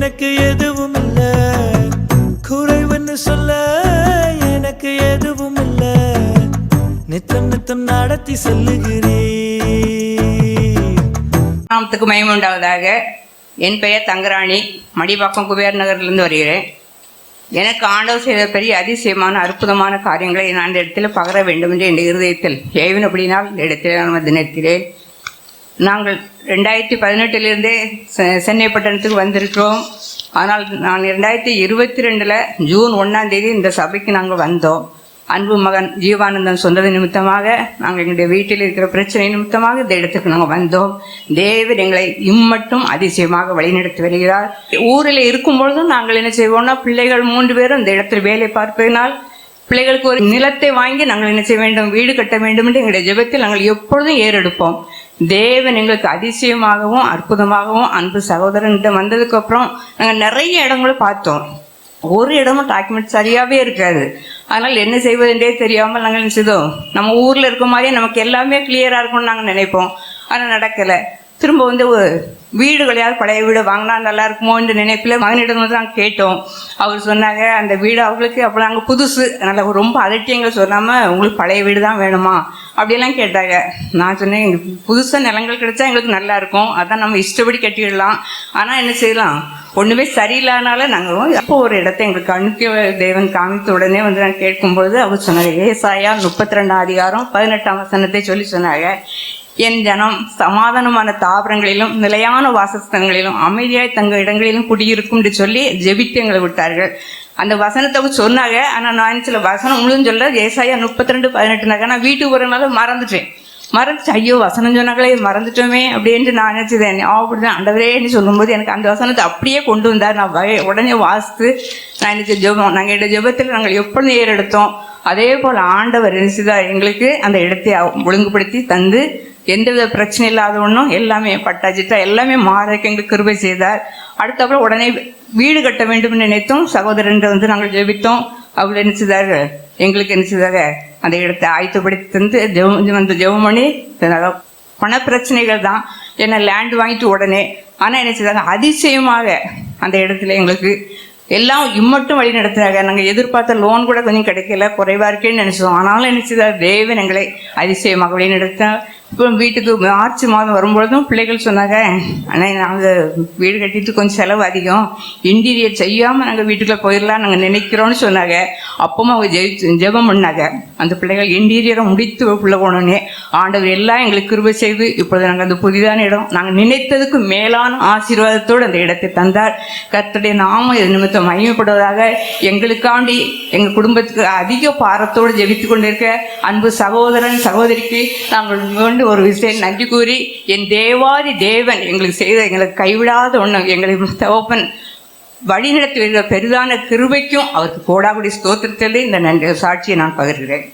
எனக்கு எதுவும் இல்லை குறைவுன்னு சொல்ல எனக்கு எதுவும் இல்லை நித்தம் நித்தம் நடத்தி சொல்லுகிறேன். நாமத்துக்கு மயம் உண்டாவதாக. என் பெயர் தங்கராணி. மடிபாக்கம் குபேர் நகர்லேருந்து வருகிறேன். எனக்கு ஆண்டவர் செய்த பெரிய அதிசயமான அற்புதமான காரியங்களை நான் இந்த இடத்தில் பகர வேண்டும் என்று என் இருதயத்தில் ஏவன் அப்படினால் இந்த இடத்தில் நான் வந்து நாங்கள் ரெண்டாயிரத்தி பதினெட்டிலிருந்தே செ- சென்னை பட்டணத்துக்கு வந்திருக்கிறோம். ஆனால் நான் ரெண்டாயிரத்தி இருபத்தி ரெண்டில் ஜூன் ஒன்றாம் தேதி இந்த சபைக்கு நாங்கள் வந்தோம். அன்பு மகன் ஜீவானந்தன் சொன்னது நிமித்தமாக நாங்கள் எங்களுடைய வீட்டில் இருக்கிற பிரச்சனை நிமித்தமாக இந்த இடத்துக்கு நாங்கள் வந்தோம். தேவர் எங்களை இம்மட்டும் அதிசயமாக வழிநடத்தி வருகிறார். ஊரில் இருக்கும் பொழுதும் நாங்கள் என்ன செய்வோம்னா பிள்ளைகள் மூன்று பேரும் இந்த இடத்தில் வேலை பார்ப்பதனால் பிள்ளைகளுக்கு ஒரு நிலத்தை வாங்கி நாங்கள் என்ன செய்ய வேண்டும் வீடு கட்ட வேண்டும் என்று எங்களுடைய ஜெபத்தில் நாங்கள் எப்பொழுதும் ஏறெடுப்போம். தேவன் எங்களுக்கு அதிசயமாகவும் அற்புதமாகவும் அன்பு சகோதரன்கிட்ட வந்ததுக்கு அப்புறம் நாங்கள் நிறைய இடங்களை பார்த்தோம். ஒரு இடமும் டாக்குமெண்ட் சரியாகவே இருக்காது. அதனால் என்ன செய்வதுன்றே தெரியாமல் நாங்கள் என்ன நம்ம ஊரில் இருக்க மாதிரியே நமக்கு எல்லாமே கிளியராக இருக்கும்னு நாங்கள் நினைப்போம். ஆனால் நடக்கலை. திரும்ப வந்து வீடுகளையாவது பழைய வீடு வாங்கினா நல்லா இருக்குமோ என்று நினைப்பில் மகனிடம் வந்து நாங்கள் கேட்டோம். அவர் சொன்னாங்க அந்த வீடு அவங்களுக்கு அப்போ நாங்கள் புதுசு. அதனால் ரொம்ப அதட்டியங்களை சொல்லாமல் உங்களுக்கு பழைய வீடு தான் வேணுமா? அப்படியெல்லாம் கேட்டாங்க. நான் சொன்னேன் எங்களுக்கு புதுசாக நிலங்கள் கிடைச்சா எங்களுக்கு நல்லா இருக்கும். அதான் நம்ம இஷ்டப்படி கட்டிடலாம். ஆனால் என்ன செய்யலாம்? ஒன்றுமே சரியில்லாதனால நாங்கள் அப்போ ஒரு இடத்த எங்களுக்கு அனுப்பிய தேவன் காமித்த உடனே வந்து நான் கேட்கும்பொழுது அவர் சொன்னாங்க ஏசாயா முப்பத்தி ரெண்டாம் அதிகாரம் பதினெட்டாம் வசனத்தை சொல்லி சொன்னாங்க. என் ஜனம் சமாதானமான தாவரங்களிலும் நிலையான வாசஸ்தலங்களிலும் அமைதியாய் தங்க இடங்களிலும் குடியிருக்கும் என்று சொல்லி ஜெபித்து எங்களை விட்டார்கள். அந்த வசனத்தை சொன்னாங்க. ஆனால் நான் சில வசனம் முழுதும் சொல்ல ஏசாயா முப்பத்தி ரெண்டு பதினெட்டுனாக்க நான் வீட்டுக்கு வரனால மறந்துட்டேன். மறந்துச்சு ஐயோ வசனம் சொன்னாங்களே மறந்துட்டோமே அப்படின்ட்டு நான் நினச்சிதேன் அப்படிதான் அண்டவரேன்னு சொல்லும்போது எனக்கு அந்த வசனத்தை அப்படியே கொண்டு வந்தார். நான் பய உடனே வாசித்து நான் எனக்கு ஜெபம் நாங்கள் எங்கள் ஜெபத்தில் நாங்கள் எப்படி நேர் எடுத்தோம் அதே போல் ஆண்டவர் நினைச்சுதான் எங்களுக்கு அந்த இடத்தை ஒழுங்குபடுத்தி தந்து எந்தவித பிரச்சனை இல்லாத ஒன்றும் எல்லாமே பட்டாச்சிட்டா எல்லாமே மாறக்கு எங்களுக்கு கிருபை செய்தார். அடுத்தப்புறம் உடனே வீடு கட்ட வேண்டும் நினைத்தோம் சகோதரன் வந்து நாங்கள் ஜெபித்தோம். அவர் என்ன எங்களுக்கு என்ன அந்த இடத்தை ஆயத்தப்படுத்தி தந்து ஜெபம் வந்து ஜெபம் பண்ணி தந்தாங்க. பண பிரச்சனைகள் தான். என்ன லேண்ட் வாங்கிட்டு உடனே. ஆனால் என்ன செய்தாங்க? அதிசயமாக அந்த இடத்துல எங்களுக்கு எல்லாம் இம்மட்டும் வழி நடத்துறாங்க. நாங்கள் எதிர்பார்த்த லோன் கூட கொஞ்சம் கிடைக்கல. குறைவா இருக்கேன்னு நினைச்சோம். ஆனாலும் என்ன செய்தார்? தேவன் எங்களை அதிசயமாக வழி நடத்த இப்போ வீட்டுக்கு மார்ச் மாதம் வரும்பொழுதும் பிள்ளைகள் சொன்னாங்க ஆனால் நாங்கள் வீடு கட்டிட்டு கொஞ்சம் செலவு அதிகம். இன்டீரியர் செய்யாமல் நாங்கள் வீட்டுக்குள்ளே போயிடலாம் நாங்கள் நினைக்கிறோன்னு சொன்னாங்க. அப்பவும் அவங்க ஜெயிச்சு ஜெபம் பண்ணாங்க. அந்த பிள்ளைகள் இன்டீரியரை முடித்து உள்ள போனோடனே ஆண்டவர் எல்லாம் எங்களுக்கு கிருபை செய்து இப்பொழுது நாங்கள் அந்த புதிதான இடம். நாங்கள் நினைத்ததுக்கு மேலான ஆசீர்வாதத்தோடு அந்த இடத்தை தந்தார். கர்த்தருடைய நாம இது நிமித்தம் மகிமைப்படுவதாக எங்களுக்காண்டி எங்கள் குடும்பத்துக்கு அதிக பாரத்தோடு ஜெபித்து கொண்டிருக்க அன்பு சகோதரன் சகோதரிக்கு நாங்கள் ஆண்டு ஒரு விஷயம் நன்றி கூறி என் தேவாதி தேவன் எங்களுக்கு செய்த எங்களுக்கு கைவிடாத ஒன்று எங்களை தகப்பன் வழிநடத்தி வருகிற பெரிதான கிருபைக்கும் அவருக்கு கோடாகுடி ஸ்தோத்திரத்திலே இந்த நன்றி சாட்சியை நான் பகிர்கிறேன்.